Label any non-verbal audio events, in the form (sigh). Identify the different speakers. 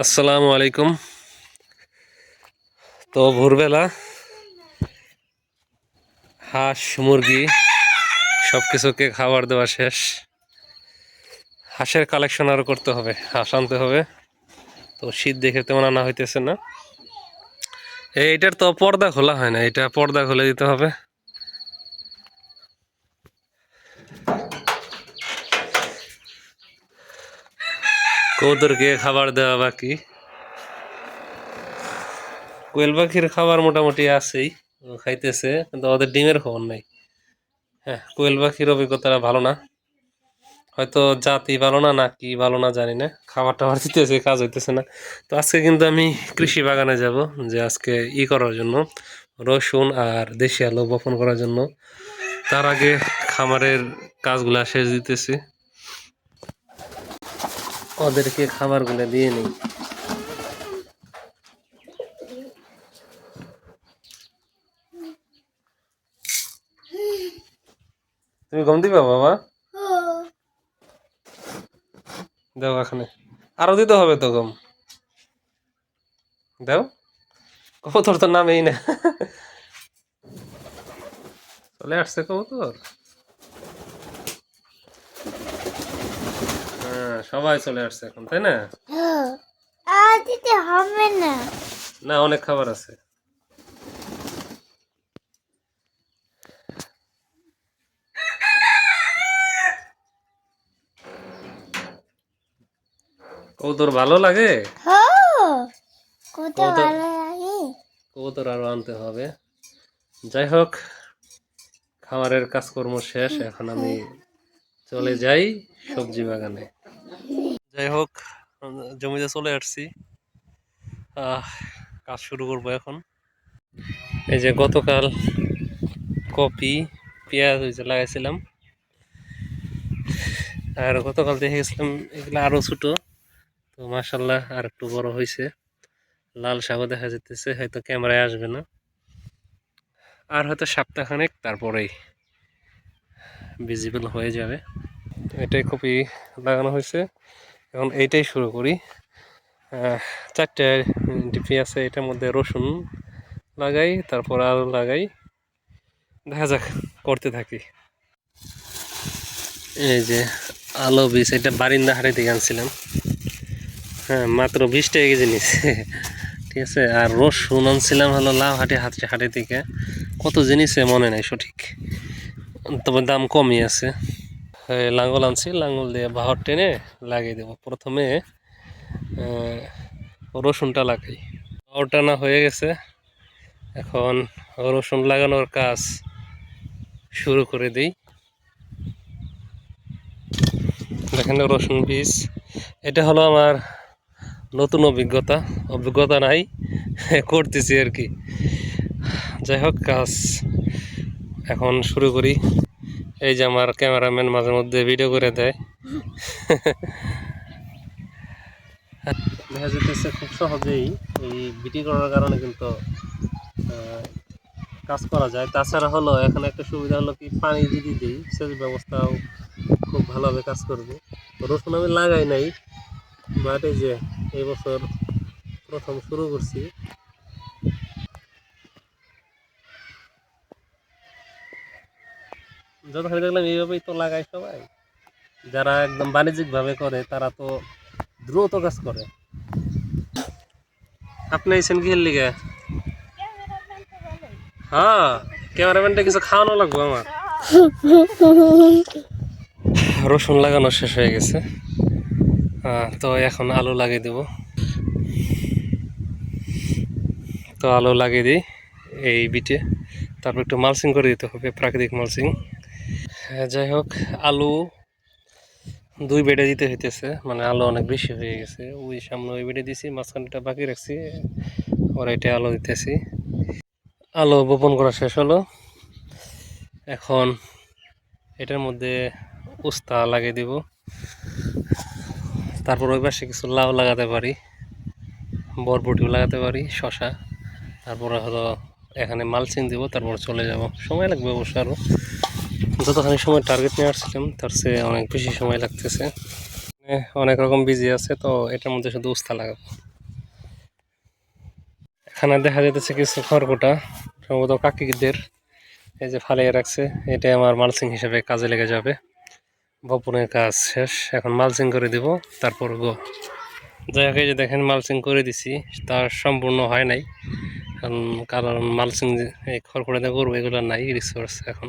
Speaker 1: আসসালামু আলাইকুম। তো ভোরবেলা হাঁস, মুরগি সব কিছুকে খাবার দেওয়া শেষ। হাঁসের কালেকশন আরও করতে হবে, হাঁস আনতে হবে। তো শীত দেখে তেমন আনা হইতেছে না। এইটার তো পর্দা খোলা হয় না, এটা পর্দা খুলে দিতে হবে। কৌদরকে খাবার দেওয়া বাকি। কোয়েল পাখির খাবার মোটামুটি আছেই খাইতেছে, কিন্তু ওদের ডিমের খবর নাই। হ্যাঁ কোয়েল পাখির অভিজ্ঞতাটা ভালো না। হয়তো জাতি ভালো না না কি ভালো না জানি না। খাবার টাবার দিতেছে, কাজ হইতেছে না। তো আজকে কিন্তু আমি কৃষি বাগানে যাব, যে আজকে ই করার জন্য, রসুন আর দেশি আলু বপন করার জন্য। তার আগে খামারের কাজগুলা শেষ দিতেছি। ওদেরকে খাবারগুলো দিয়ে নেই। তুমি গম দিবা, বাবা? দাও এখানে। আরও দিতে হবে তো গম দাও। কবুতর তো নামেই না। চলে আসছে কবুতর হ্যাঁ সবাই চলে আসছে এখন তাই না?
Speaker 2: আর দিতে হবে না।
Speaker 1: না অনেক খাবার আছে। কবুতর ভালো লাগে?
Speaker 2: হো কত
Speaker 1: কত?
Speaker 2: ভালো লাগে।
Speaker 1: আরও আনতে হবে। যাই হোক খামারের কাজকর্ম শেষ। এখন আমি চলে যাই সবজি বাগানে। যাই হোক, জমিতে চলে আসছি। কাজ শুরু করব এখন। এই যে গতকাল কপি, পেঁয়াজ যে লাগাইছিলাম। আর গতকাল দেখে গেছিলাম এগুলো আরও ছোটো, তো মাসাল্লাহ আর একটু বড় হয়েছে লাল শাকও দেখা যেতেছে হয়তো ক্যামেরায় আসবে না। আর হয়তো সপ্তাহখানেক তারপরেই ভিজিবল হয়ে যাবে। এটাই কপি লাগানো হয়েছে এখন এইটাই শুরু করি। চারটে ডিপি আছে, এটার মধ্যে রসুন লাগাই, তারপর আলু লাগাই। দেখা যাক, করতে থাকি। এই যে আলু বীজ, এটা বারিন্দা হাটে থেকে আনছিলাম। হ্যাঁ মাত্র বিশ টাকা কেজি ঠিক আছে, আর রসুন আনছিলাম হলো লাভ হাটে হাটে হাটে থেকে। কত জিনিসে মনে নাই, সঠিক। তবে দাম কমই আছে। লাঙ্গল আনছি, লাঙ্গল দিয়ে বাহর টেনে লাগিয়ে দেবো। প্রথমে রসুনটা লাগাই। বাহর টানা হয়ে গেছে, এখন রসুন লাগানোর কাজ শুরু করে দিই। দেখেন রসুন বীজ, এটা হলো আমার নতুন অভিজ্ঞতা। অভিজ্ঞতা নাই, করতেছি আর কি। যাই হোক, কাজ এখন শুরু করি। এই যে আমার ক্যামেরাম্যান মাঝে মধ্যে ভিডিও করে দেয়। দেখা যেতেছে খুব সহজেই এই ভিডিও করার কারণে কিন্তু কাজ করা যায়। তাছাড়া হলো, এখানে একটা সুবিধা হলো কি, পানি যদি দিই, সেচ ব্যবস্থাও খুব ভালোভাবে কাজ করবে। রসুন আমি লাগাই নাই বাট এই যে এই বছর প্রথম শুরু করছি। যতখানি দেখলাম এইভাবেই তো লাগায় সবাই। যারা একদম বাণিজ্যিকভাবে করে, তারা তো দ্রুত কাজ করে। আপনি এসেন কি লিগে? হ্যাঁ ক্যামেরাম্যানটা কিছু খাওয়ানো লাগবে আমার। (laughs) রসুন লাগানো শেষ হয়ে গেছে। তো এখন আলু লাগিয়ে দেব। তো আলু লাগিয়ে দিই এই বিটে। তারপর একটু মালসিং করে দিতে হবে, প্রাকৃতিক মালসিং যাই হোক, আলু দুই বেডে দিতে হইতেছে। মানে আলু অনেক বেশি হয়ে গেছে। ওই সামনে ওই বেডে দিছি, মাঝখানটা বাকি রাখছি ওর এটা আলু দিতেছি। আলু বপন করা শেষ হলো। এখন এটার মধ্যে উস্তা লাগিয়ে দিব। তারপর ওই পাশে কিছু লাউ লাগাতে পারি, বরবটিও লাগাতে পারি শশা তারপরে হলো এখানে মালচিং দিব, তারপর চলে যাব। সময় লাগবে অবশ্য আরও যতখানি সময় টার্গেট নিয়ে আসছিলাম তার চেয়ে অনেক বেশি সময় লাগতেছে। এ, অনেক রকম বিজি আছে তো এটার মধ্যে শুধু উস্তা লাগাবো। এখানে দেখা যাইতেছে কিছু খড়কুটা সম্ভবত কাকিদের এই যে ফালিয়ে রাখছে। এটা আমার মালসিং হিসেবে কাজে লেগে যাবে। বপনের কাজ শেষ এখন মালসিং করে দিব তারপর গো। যাই হোক এই যে দেখেন মালসিং করে দিছি তার সম্পূর্ণ হয় নাই। কারণ কারণ মালসিং এই খড়কুটা দিয়ে করব এগুলো নাই রিসোর্স এখন।